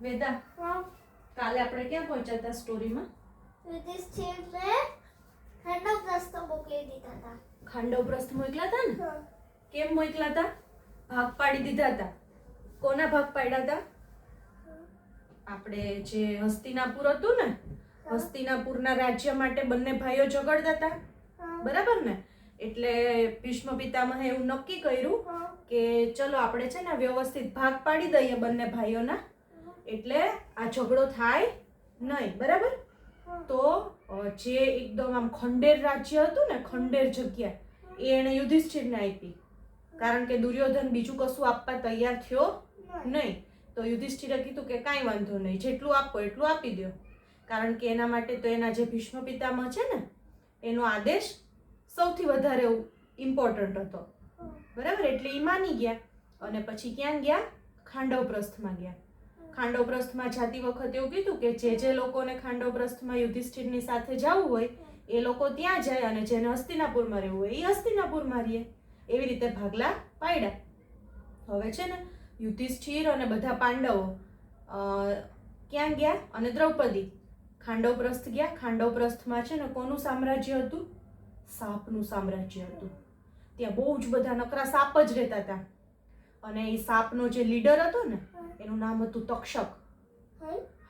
વેદા હા. કાલે આપણે ક્યાં પહોંચ્યા હતા સ્ટોરીમાં? યુધિષ્ઠિરને ખંડોપ્રસ્થ મોકલી દીધા હતા. ખંડોપ્રસ્થ મોકલ્યા હતા ને? કેમ મોકલા હતા? ભાગ પાડી દીધા હતા. કોના ભાગ પાડ્યા હતા? આપણે જે હસ્તિનાપુર હતું ને હસ્તિનાપુરના રાજ્ય માટે બંને ભાઈઓ ઝઘડતા હતા. બરાબર ને? એટલે ભીષ્મ પિતામહે એવું નક્કી કર્યું કે ચલો આપણે છે ને વ્યવસ્થિત ભાગ પાડી દઈએ બંને ભાઈઓના. એટલે આ ઝઘડો થાય નહીં બરાબર? તો જે એકદમ આમ ખંડેર રાજ્ય હતું ને ખંડેર જગ્યા એ એણે યુધિષ્ઠિરને આપી. કારણ કે દુર્યોધન બીજું કશું આપવા તૈયાર થયો નહીં. તો યુધિષ્ઠિરે કીધું કે કાંઈ વાંધો નહીં જેટલું આપો એટલું આપી દો કારણ કે એના માટે તો એના જે ભીષ્મ પિતામહ છે ને એનો આદેશ સૌથી વધારે ઇમ્પોર્ટન્ટ હતો. બરાબર? એટલે એ માની ગયા. અને પછી ક્યાં ગયા? ખાંડવપ્રસ્થમાં ગયા. ખાંડવપ્રસ્થમાં જાતી વખતે એવું કીધું કે જે જે લોકોને ખાંડવપ્રસ્થમાં યુધિષ્ઠિરની સાથે જવું હોય, એ લોકો ત્યાં જાય અને જેને હસ્તિનાપુરમાં રહેવું હોય, એ હસ્તિનાપુરમાં રહીએ એવી રીતે ભાગલા પાડ્યા. હવે છે ને, યુધિષ્ઠિર અને બધા પાંડવો ક્યાં ગયા? અને દ્રૌપદી. ખાંડવપ્રસ્થ ગયા. ખાંડવપ્રસ્થમાં છે ને, કોનું સામ્રાજ્ય હતું? સાપનું સામ્રાજ્ય હતું. ત્યાં બહુ જ બધા નકરા સાપ જ રહેતા હતા. અને એ સાપનો જે લીડર હતો ને એનું નામ હતું તક્ષક.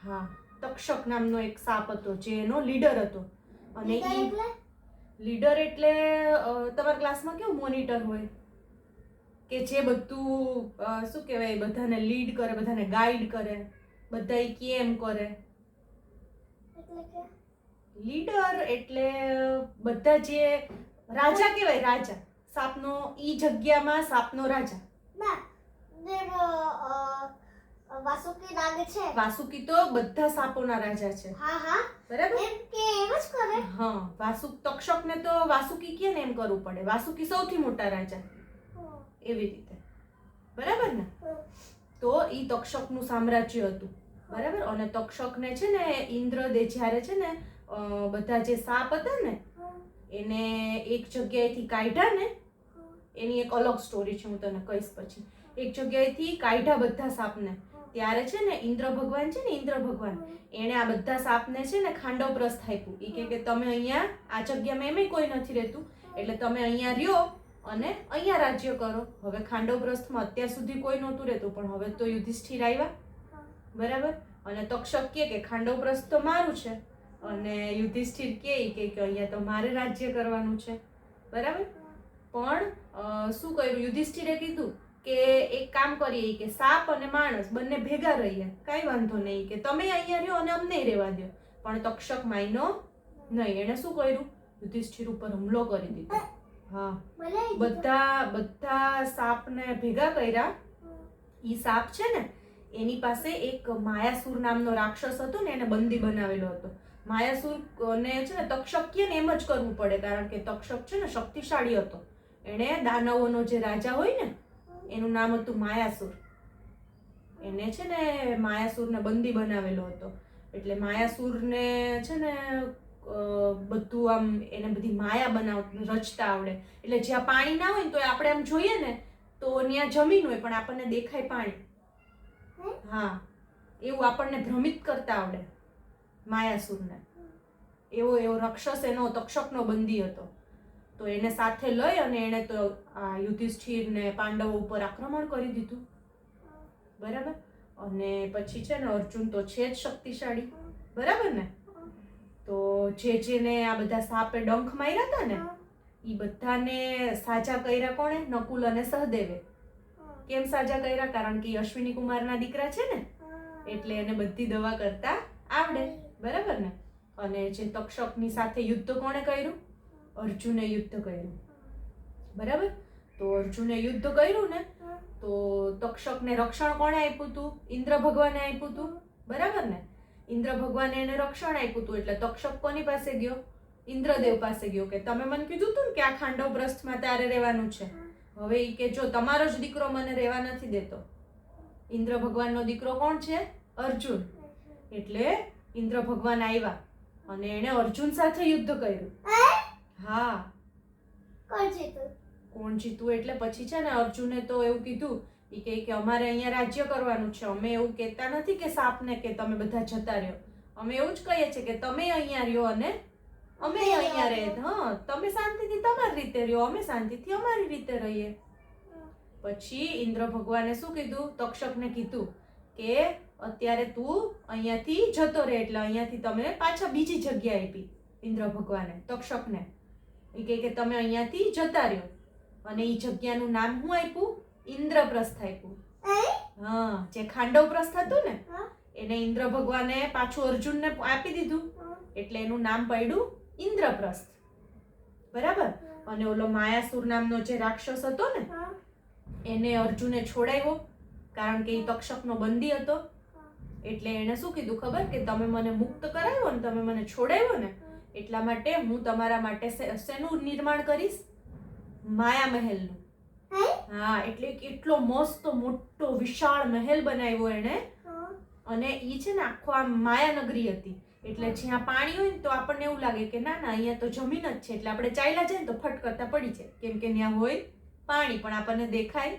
હા. તક્ષક નામનો એક સાપ હતો જે એનો લીડર હતો. અને લીડર એટલે? લીડર એટલે તમારા ક્લાસમાં કેવું મોનિટર હોય? કે જે બધું શું કહેવાય બધાને લીડ કરે બધાને ગાઈડ કરે બધા કેમ કરે? લીડર એટલે બધા જે રાજા કહેવાય રાજા. સાપનો ઈ જગ્યામાં સાપનો રાજા. વાસુકી નાગ છે. વાસુકી તો બધા સાપોના રાજા છે. હા હા. બરાબર? એમ કે એમ જ કરે. હા વાસુ તક્ષકને તો વાસુકી કે ને એમ કરવું પડે. વાસુકી સૌથી મોટા રાજા. એવી રીતે. બરાબર ને. તો ઈ તક્ષકનું સામ્રાજ્ય હતું. બરાબર? અને તક્ષકને છે ને ઇન્દ્રદે જ્યારે છે ને બધા જે સાપ હતા ને એને એક જગ્યાએથી કાઢ્યા ને એની એક અલગ સ્ટોરી છે, હું તને કહીશ પછી. એક જગ્યાએથી કાઢ્યા બધા સાપને. ત્યારે છે ને ઇન્દ્ર ભગવાન છે ને ઇન્દ્ર ભગવાન, એણે આ બધા સાપને છે ને ખાંડવપ્રસ્થ આપ્યું. એ કે કે તમે અહીંયા આ જગ્યામાં એમેય કોઈ નથી રહેતું, એટલે તમે અહીંયા રહ્યો અને અહીંયા રાજ્ય કરો. હવે ખાંડવપ્રસ્થમાં અત્યાર સુધી કોઈ નહોતું રહેતું, પણ હવે તો યુધિષ્ઠિર આવ્યા. બરાબર? અને તક્ષક કહે કે ખાંડવપ્રસ્થ તો મારું છે. અને યુધિષ્ઠિર કે કે અહીંયા તો મારે રાજ્ય કરવાનું છે. બરાબર? પણ શું કર્યું? યુધિષ્ઠિરે કીધું કે એક કામ કરીએ કે સાપ અને માણસ બંને ભેગા રહીએ. કાંઈ વાંધો નહીં કે તમે અહીંયા રહ્યો અને અમને રહેવા દો પણ તક્ષક માયનો નહીં. એણે શું કર્યું? યુધિષ્ઠિર ઉપર હુમલો કરી દીધો. હા. બધા બધા સાપને ભેગા કર્યા. એ સાપ છે ને એની પાસે એક માયાસુર નામનો રાક્ષસ હતો ને એને બંદી બનાવેલો હતો. માયાસુર ને છે ને તક્ષક કે એમ જ કરવું પડે કારણ કે તક્ષક છે ને શક્તિશાળી હતો. એણે દાનવોનો જે રાજા હોય ને એનું નામ હતું માયાસુર. એને છે ને માયાસુરને બંદી બનાવેલો હતો. એટલે માયાસુરને છે ને બધું આમ એને બધી માયા બનાવ રચતા આવડે. એટલે જ્યાં પાણી ના હોય ને તો આપણે આમ જોઈએ ને તો ત્યાં જમીન હોય પણ આપણને દેખાય પાણી. હા? એવું આપણને ભ્રમિત કરતા આવડે માયાસુરને. એવો એવો રાક્ષસ એનો તક્ષકનો બંદી હતો. તો એને સાથે લઈ અને એણે તો આ યુધિષ્ઠિર ને પાંડવો ઉપર આક્રમણ કરી દીધું. બરાબર? અને પછી છે ને અર્જુન તો છે જ શક્તિશાળી. બરાબર ને? તો જે જેને આ બધા સાપે ડંખ માર્યા હતા ને એ બધાને સાજા કર્યા કોણે? નકુલ અને સહદેવે. કેમ સાજા કર્યા? કારણ કે અશ્વિની કુમારના દીકરા છે ને, એટલે એને બધી દવા કરતા આવડે. બરાબર ને? અને જે તક્ષકની સાથે યુદ્ધ કોણે કર્યું? અર્જુને યુદ્ધ કર્યું. બરાબર? તો અર્જુને યુદ્ધ કર્યું ને, તો તક્ષકને રક્ષણ કોણે આપ્યું હતું ઇન્દ્ર ભગવાને આપ્યું હતું બરાબર ને? ઇન્દ્ર ભગવાને એને રક્ષણ આપ્યું હતું એટલે તક્ષક કોની પાસે ગયો? ઇન્દ્રદેવ પાસે ગયો. કે તમે મને કીધું હતું કે આ ખાંડવ પ્રસ્થમાં તારે રહેવાનું છે. હવે એ કે જો તમારો જ દીકરો મને રહેવા નથી દેતો. ઇન્દ્ર ભગવાનનો દીકરો કોણ છે? અર્જુન. એટલે ઇન્દ્ર ભગવાન આવ્યા અને એણે અર્જુન સાથે યુદ્ધ કર્યું. હા. કોણ જીતું? કોણ જીતું? એટલે પછી છે ને અર્જુને તો એવું કીધું એ કહે કે અમારે અહીંયા રાજ્ય કરવાનું છે. અમે એવું કહેતા નથી કે સાપને કે તમે બધા જતા રહ્યો. અમે એવું જ કહીએ છીએ કે તમે અહીંયા રહ્યો અને અમે અહીંયા રહે હા તમે શાંતિથી તમારી રીતે રહ્યો અમે શાંતિથી અમારી રીતે રહીએ. પછી ઇન્દ્ર ભગવાને શું કીધું? તક્ષકને કીધું કે અત્યારે તું અહીંયાથી જતો રહે એટલે અહીંયાથી તમે પાછા બીજી જગ્યાએ આપી ઇન્દ્ર ભગવાને તક્ષકને. એ કહે કે તમે અહીંયાથી જતા રહ્યો. અને એ જગ્યાનું નામ શું આપ્યું? ઇન્દ્રપ્રસ્થ આપ્યું. હા જે ખાંડવ પ્રસ્થ હતું ને એને ઇન્દ્ર ભગવાને પાછું અર્જુનને આપી દીધું. એટલે એનું નામ પડ્યું ઇન્દ્રપ્રસ્થ. બરાબર? અને ઓલો માયાસુર નામનો જે રાક્ષસ હતો ને એને અર્જુને છોડાવ્યો કારણ કે એ તક્ષકનો બંદી હતો. એટલે એણે શું કીધું ખબર? કે તમે મને મુક્ત કરાવ્યો ને તમે મને છોડાવ્યો ને એટલા માટે હું તમારા માટે શેનું નિર્માણ કરીશ. માયા મહેલનું હા એટલે કેટલો મસ્ત મોટો વિશાળ મહેલ બનાવ્યો એણે. અને એ છે ને આખો આમ માયાનગરી હતી. એટલે જ્યાં પાણી હોય ને તો આપણને એવું લાગે કે ના ના અહીંયા તો જમીન જ છે. એટલે આપણે ચાલ્યા જાય ને તો ફટ કરતા પડી જાય. કેમ કે ત્યાં હોય પાણી પણ આપણને દેખાય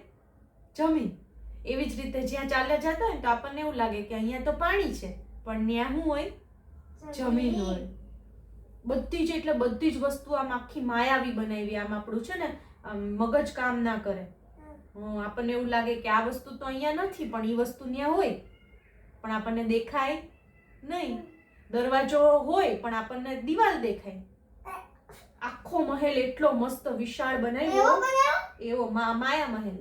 જમીન. એવી જ રીતે જ્યાં ચાલ્યા જતા હોય ને તો આપણને એવું લાગે કે અહીંયા તો પાણી છે. પણ ત્યાં શું હોય? જમીન. હોય. બધી જ એટલે બધી જ વસ્તુ આમ આખી માયાવી બનાવી આમ આપણું છે ને મગજ કામ ના કરે. આપણને એવું લાગે કે આ વસ્તુ તો અહીંયા નથી પણ એ વસ્તુ ત્યાં હોય. પણ આપણને દેખાય નહીં. દરવાજો હોય પણ આપણને દિવાલ દેખાય. આખો મહેલ એટલો મસ્ત વિશાળ બનાવ્યો. એવો માયા મહેલ.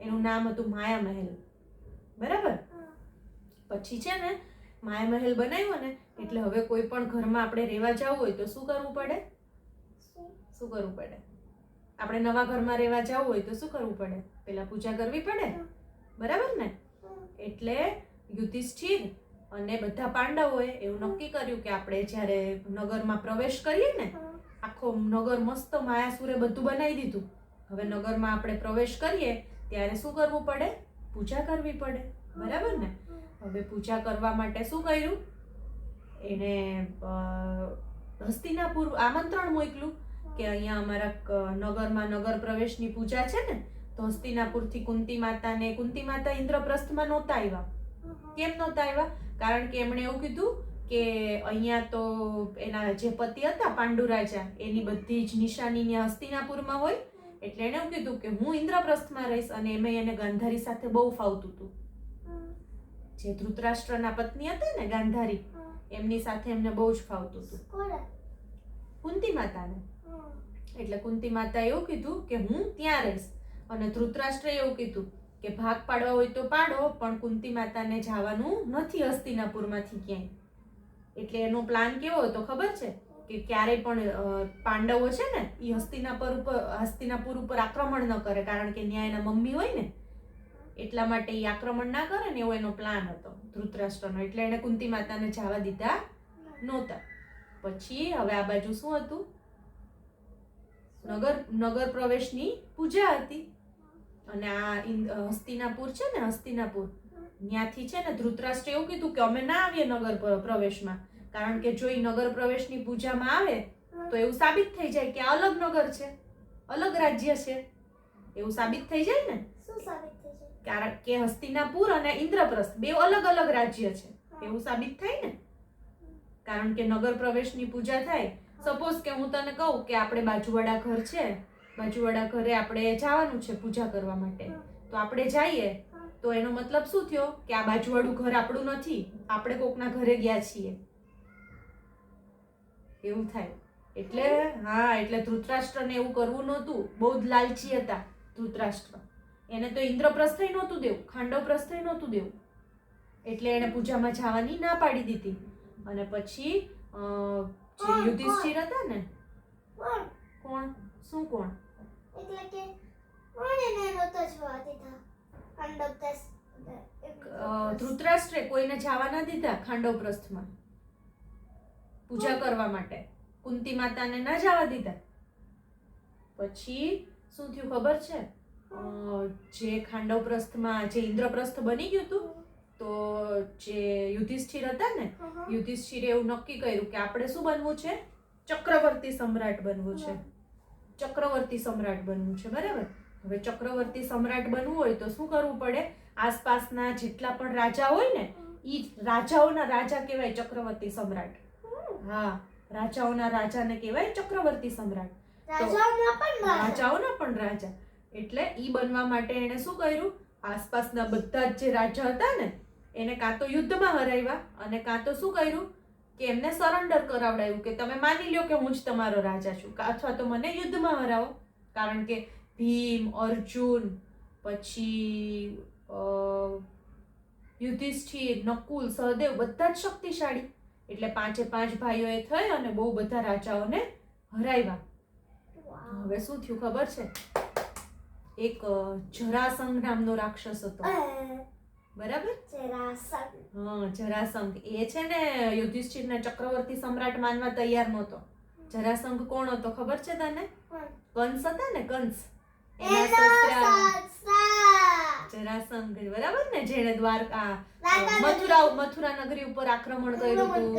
એનું નામ હતું માયા મહેલ. બરાબર? પછી છે ને માયા મહેલ બનાવ્યો ને એટલે હવે કોઈ પણ ઘરમાં આપણે રહેવા જવું હોય તો શું કરવું પડે? શું? કરવું પડે? આપણે નવા ઘરમાં રહેવા જવું હોય તો શું કરવું પડે? પેલા પૂજા કરવી પડે? બરાબર ને? એટલે યુધિષ્ઠિર અને બધા પાંડવોએ એવું નક્કી કર્યું કે આપણે જ્યારે નગરમાં પ્રવેશ કરીએ ને આખો નગર મસ્ત માયાસુરે બધું બનાવી દીધું. હવે નગરમાં આપણે પ્રવેશ કરીએ ત્યારે શું કરવું પડે? પૂજા કરવી પડે. બરાબર ને? હવે પૂજા કરવા માટે શું કર્યું? એને હસ્તિનાપુર આમંત્રણ મોકલું કે અહીંયા અમારા નગરમાં નગર પ્રવેશની પૂજા છે ને તો હસ્તિનાપુરથી કુંતી માતાને કુંતી માતા ઇન્દ્રપ્રસ્થમાં નહોતા આવ્યા. કેમ નહોતા આવ્યા? કારણ કે એમણે એવું કીધું કે અહીંયા તો એના જે પતિ હતા પાંડુ રાજા એની બધી જ નિશાની ત્યાં હસ્તિનાપુરમાં હોય. એટલે એણે એવું કીધું કે હું ઇન્દ્રપ્રસ્થમાં રહીશ અને એમાં એને ગાંધારી સાથે બહુ ફાવતું હતું. જે ધૃતરાષ્ટ્રના પત્ની હતા ને ગાંધારી એમની સાથે એમને બહુ જ ફાવતું હતું. કુંતી માતાને. એટલે કુંતી માતા એવું કીધું કે હું ત્યાં રહીશ. અને ધૃતરાષ્ટ્ર એવું કીધું કે ભાગ પાડવા હોય તો પાડો પણ કુંતી માતાને જવાનું નથી હસ્તિનાપુરમાંથી ક્યાંય. એટલે એનો પ્લાન કેવો હતો ખબર છે? કે ક્યારેય પણ પાંડવો છે ને એ હસ્તિનાપુર ઉપર હસ્તિનાપુર ઉપર આક્રમણ ન કરે કારણ કે ત્યાં એના મમ્મી હોય ને એટલા માટે એ આક્રમણ ના કરે ને એવો એનો પ્લાન હતો, ધૃતરાષ્ટ્રનો. એટલે એને કુંતી માતાને જવા દીધા નહોતા. પછી હવે આ બાજુ શું હતું? નગર નગર પ્રવેશની પૂજા હતી. અને આ હસ્તિનાપુર છે ને, હસ્તિનાપુર ત્યાંથી છે ને ધૃતરાષ્ટ્ર એવું કીધું કે અમે ના આવીએ નગર પ્રવેશમાં. કારણ કે જો એ નગર પ્રવેશની પૂજામાં આવે, તો એવું સાબિત થઈ જાય કે આ અલગ નગર છે, અલગ રાજ્ય છે. એવું સાબિત થઈ જાય ને? શું સાબિત કારણ કે હસ્તિનાપુર અને ઇન્દ્રપ્રસ્થ બે અલગ અલગ રાજ્ય છે. એવું સાબિત થાય ને? કારણ કે નગર પ્રવેશની પૂજા થાય. સપોઝ કે હું તને કહું કે આપણે બાજુવાળા ઘર છે. બાજુવાળા ઘરે આપણે જવાનું છે પૂજા કરવા માટે. તો આપણે જઈએ. તો એનો મતલબ શું થયો? કે આ બાજુવાળું ઘર આપણું નથી. આપણે કોકના ઘરે ગયા છીએ. એવું થાય. એટલે હા એટલે ધૃતરાષ્ટ્રને એવું કરવું નહોતું. બહુ જ લાલચી હતા ધૃતરાષ્ટ્ર. એને તો ઇન્દ્રપ્રસ્થય નહોતું દેવું ખાંડવપ્રસ્થય નહોતું દેવું. એટલે એને પૂજામાં જવાની ના પાડી દીધી. અને પછી જે યુધિષ્ઠિર હતા ને કોણ? શું કોણ? એટલે કે કોણ એને નહોતો જવા દીધા? મંડપ ધૃતરાષ્ટ્રે કોઈને જવા ના દીધા ખાંડવપ્રસ્થમાં પૂજા કરવા માટે. કુંતી માતાને ના જવા દીધા. પછી શું થયું ખબર છે? જે ખાંડવપ્રસ્થમાં જે ઇન્દ્રપ્રસ્થ બની ગયું હતું તો જે યુધિષ્ઠિર હતા ને યુધિષ્ઠિરે એવું નક્કી કર્યું કે આપણે શું બનવું છે? ચક્રવર્તી સમ્રાટ બનવું છે. ચક્રવર્તી સમ્રાટ બનવું છે બરાબર? હવે ચક્રવર્તી સમ્રાટ બનવું હોય તો શું કરવું પડે? આસપાસના જેટલા પણ રાજા હોય ને એ રાજાઓના રાજા કહેવાય ચક્રવર્તી સમ્રાટ. હા રાજાઓના રાજાને કહેવાય ચક્રવર્તી સમ્રાટ. રાજાઓના પણ રાજા. એટલે એ બનવા માટે એણે શું કર્યું? આસપાસના બધા જ જે રાજા હતા ને એને કાં તો યુદ્ધમાં હરાવ્યા અને કાં તો શું કર્યું? કે એમને સરેન્ડર કરાવડાવ્યું કે તમે માની લ્યો કે હું જ તમારો રાજા છું. કા- અથવા તો મને યુદ્ધમાં હરાવો. કારણ કે ભીમ અર્જુન પછી યુધિષ્ઠિર નકુલ સહદેવ બધા જ શક્તિશાળી. એટલે પાંચે પાંચ ભાઈઓએ થઈ અને બહુ બધા રાજાઓને હરાવ્યા. હવે શું થયું ખબર છે? એક જરાસંઘ નામનો રાક્ષસ હતો. બરાબર? જરાસંઘ. હા જરાસંઘ. એ છે ને યુધિષ્ઠિરને ચક્રવર્તી સમ્રાટ માનવા તૈયાર નહોતો. જરાસંઘ કોણ હતો ખબર છે તને? કંસ હતા ને કંસ. જરાસંઘ. બરાબર ને જેણે દ્વારકા મથુરા મથુરા નગરી ઉપર આક્રમણ કર્યું હતું.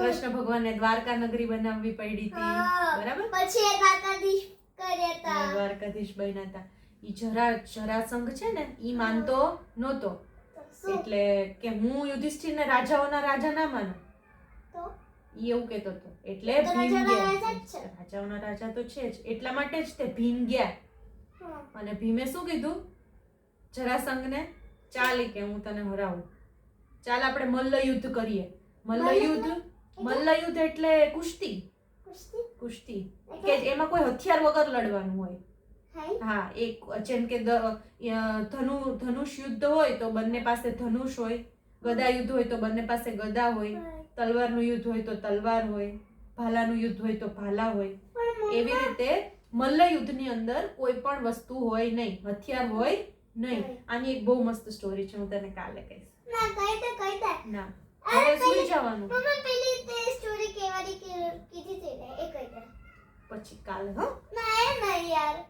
કૃષ્ણ ભગવાનને દ્વારકા નગરી બનાવવી પડી હતી. બરાબર? પછી દ્વારકાધીશ કર્યા હતા. દ્વારકાધીશ બન્યા હતા. ઈ જરા જરાસંઘ છે ને ઈ માનતો નહોતો. એટલે કે હું યુધિષ્ઠિરને રાજાઓના રાજા ના માનું? એવું કહેતો હતો. એટલે રાજાઓના રાજા તો છે જ. એટલા માટે જ તે ભીમ ગયા. અને ભીમે શું કીધું? જરાસંઘને ચાલ કે હું તને હરાવું. ચાલ આપણે મલ્લ યુદ્ધ કરીએ. મલ્લ મલ્લયુદ્ધ મલ્લ યુદ્ધ એટલે કુસ્તી. કુસ્તી? કે એમાં કોઈ હથિયાર વગર લડવાનું હાય. હા એક જેમ કે ધનુ ધનુષ યુદ્ધ હોય તો બંને પાસે ધનુષ હોય ગદા યુદ્ધ હોય તો બંને પાસે ગદા હોય તલવારનું યુદ્ધ હોય તો તલવાર હોય ભાલાનું યુદ્ધ હોય તો ભાલા હોય. એવી રીતે મલ્લ યુદ્ધની અંદર કોઈ પણ વસ્તુ હોય નહીં હથિયાર હોય નહીં. આની એક બહુ મસ્ત સ્ટોરી છે હું તને કાલે કહીશ. ના કહી દે કહી દે. ના. હવે સુઈ જવાનું? મમ્મી પેલી તે સ્ટોરી કેવાડી કીધી છે ને એ કહી દે. પછી કાલે હા.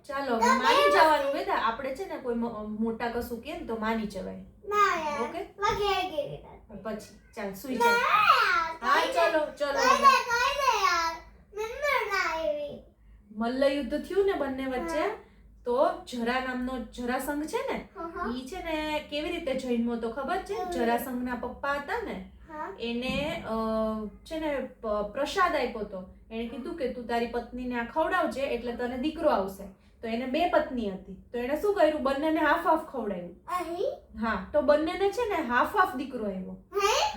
ચાલો હવે માની જવાનું બેટા. આપણે છે ને કોઈ મોટા કશું કે તો માની જવાય. ઓકે? પછી ચાલ સુઈ જા હા ચાલો ચાલો ચલો ચલો. કહી દે કહી દે યાર. નંબર ના આવી મલ્લ યુદ્ધ થયું ને બંને વચ્ચે તો જરા નામનો જરાસંઘ છે ને ઈ છે ને કેવી રીતે જન્મો તો ખબર છે? જરાસંઘના પપ્પા હતા ને એને છે ને પ્રસાદ આપ્યો તો એને કીધું કે તું તારી પત્નીને આ ખવડાવજે એટલે તને દીકરો આવશે. તો એને બે પત્ની હતી. તો એને શું કર્યું? બંનેને હાફ હાફ ખવડાવ્યું. હા તો બંનેને છે ને હાફ હાફ દીકરો આવ્યો.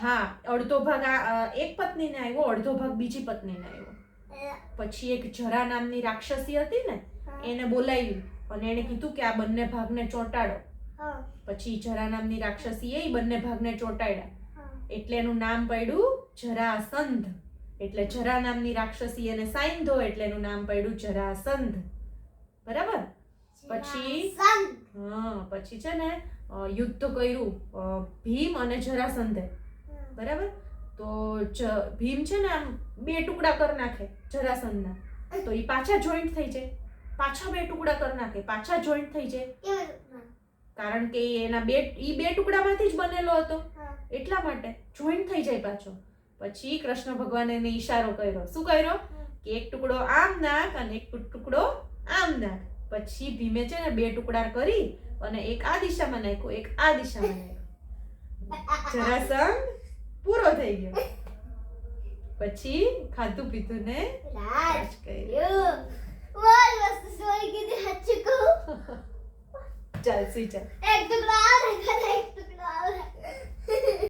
હા? અડધો ભાગ એક પત્નીને આવ્યો અડધો ભાગ બીજી પત્નીને આવ્યો. પછી એક જરા નામની રાક્ષસી હતી ને એને બોલાવ્યું અને એને કીધું કે આ બંને ભાગને ચોંટાડો. પછી જરા નામની રાક્ષસીએ એ બંને ભાગને ચોંટાડ્યા. એટલે એનું નામ પડ્યું જરાસંધ એટલે જરા નામની રાક્ષસી એને સાઈન્ધો એટલે એનું નામ પડ્યું જરાસંધ બરાબર? પછી? હા પછી છે ને યુદ્ધ કર્યું ભીમ અને જરાસંધે બરાબર? તો ભીમ છે ને આમ બે ટુકડા કરી નાખે જરાસંધના તો એ પાછા જોઈન્ટ થઈ જાય. પાછા બે ટુકડા કરી નાખે પાછા જોઈન્ટ થઈ જાય. કારણ કે એના બે એ બે ટુકડામાંથી જ બનેલો હતો. એટલા માટે જોઈન્ટ થઈ જાય પાછો. પછી કૃષ્ણ ભગવાને એને ઈશારો કર્યો. શું કર્યો? કે એક ટુકડો આમ નાખ અને એક ટુકડો આમ નાખ. પછી ભીમે છે ને બે ટુકડા કરી અને એક આ દિશામાં નાખ્યો એક આ દિશામાં નાખ્યો. જરાસંઘ પૂરો થઈ ગયો. પછી ખાધું પીધું ને રાજ કર્યું. કીધી કહું. ચાલ સી ચાલ એક ટુકડો આ એક ટુકડો આ